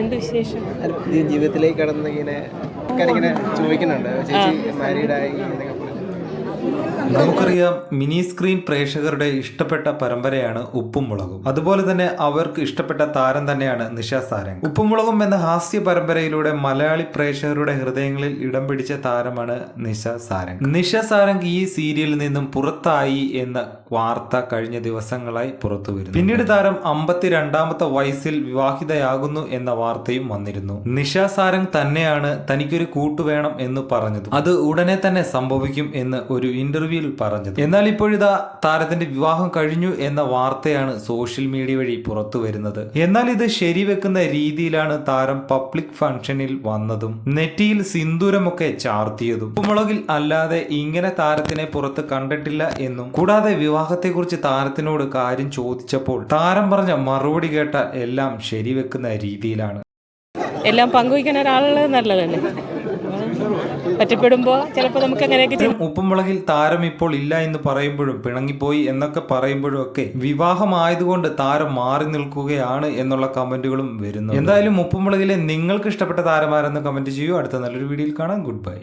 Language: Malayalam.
എന്ത് വിശേഷം? ജീവിതത്തിലേക്ക് കടന്നിങ്ങനെ ചോദിക്കുന്നുണ്ട്. ചേച്ചി മാരീഡായി എന്നൊക്കെ നമുക്കറിയാം മിനി സ്ക്രീൻ പ്രേക്ഷകരുടെ ഇഷ്ടപ്പെട്ട പരമ്പരയാണ് ഉപ്പും മുളകും. അതുപോലെ തന്നെ അവർക്ക് ഇഷ്ടപ്പെട്ട താരം തന്നെയാണ് നിഷ സാരംഗ്. ഉപ്പും മുളകും എന്ന ഹാസ്യ പരമ്പരയിലൂടെ മലയാളി പ്രേക്ഷകരുടെ ഹൃദയങ്ങളിൽ ഇടം പിടിച്ച താരമാണ് നിഷ സാരംഗ്. നിഷ സാരംഗ് ഈ സീരിയലിൽ നിന്നും പുറത്തായി എന്ന വാർത്ത കഴിഞ്ഞ ദിവസങ്ങളായി പുറത്തു വരുന്നു. പിന്നീട് താരം അമ്പത്തിരണ്ടാമത്തെ വയസ്സിൽ വിവാഹിതയാകുന്നു എന്ന വാർത്തയും വന്നിരുന്നു. നിഷ സാരംഗ് തന്നെയാണ് തനിക്കൊരു കൂട്ടു വേണം എന്ന് പറഞ്ഞത്. അത് ഉടനെ തന്നെ സംഭവിക്കും എന്ന് ഒരു ഇന്റർവ്യൂവിൽ പറഞ്ഞത്. എന്നാൽ ഇപ്പോഴിതാ താരത്തിന്റെ വിവാഹം കഴിഞ്ഞു എന്ന വാർത്തയാണ് സോഷ്യൽ മീഡിയ വഴി പുറത്തു വരുന്നത്. എന്നാൽ ഇത് ശരിവെക്കുന്ന രീതിയിലാണ് താരം പബ്ലിക് ഫംഗ്ഷനിൽ വന്നതും നെറ്റിയിൽ സിന്ദൂരമൊക്കെ ചാർത്തിയതും. ഉപ്പുമുളകിൽ അല്ലാതെ ഇങ്ങനെ താരത്തിനെ പുറത്ത് കണ്ടിട്ടില്ല എന്നും കൂടാതെ വിവാഹത്തെക്കുറിച്ച് താരത്തിനോട് കാര്യം ചോദിച്ചപ്പോൾ താരം പറഞ്ഞ മറുപടി കേട്ട എല്ലാം ശരിവെക്കുന്ന രീതിയിലാണ്. എല്ലാം പങ്കുവയ്ക്കാൻ ഒരാളുള്ളത് നല്ലതല്ലേ? പറ്റപ്പെടുമ്പോൾ ചിലപ്പോൾ നമുക്ക് അങ്ങനെയൊക്കെ ഉപ്പുമുളകിൽ താരം ഇപ്പോൾ ഇല്ല എന്ന് പറയുമ്പോഴും പിണങ്ങിപ്പോയി എന്നൊക്കെ പറയുമ്പോഴും ഒക്കെ വിവാഹമായതുകൊണ്ട് താരം മാറി നിൽക്കുകയാണ് എന്നുള്ള കമന്റുകളും വരുന്നു എന്തായാലും ഉപ്പുമുളകിലെ നിങ്ങൾക്ക് ഇഷ്ടപ്പെട്ട താരമാരെന്ന് കമന്റ് ചെയ്യൂ. അടുത്ത നല്ലൊരു വീഡിയോയിൽ കാണാം. Good bye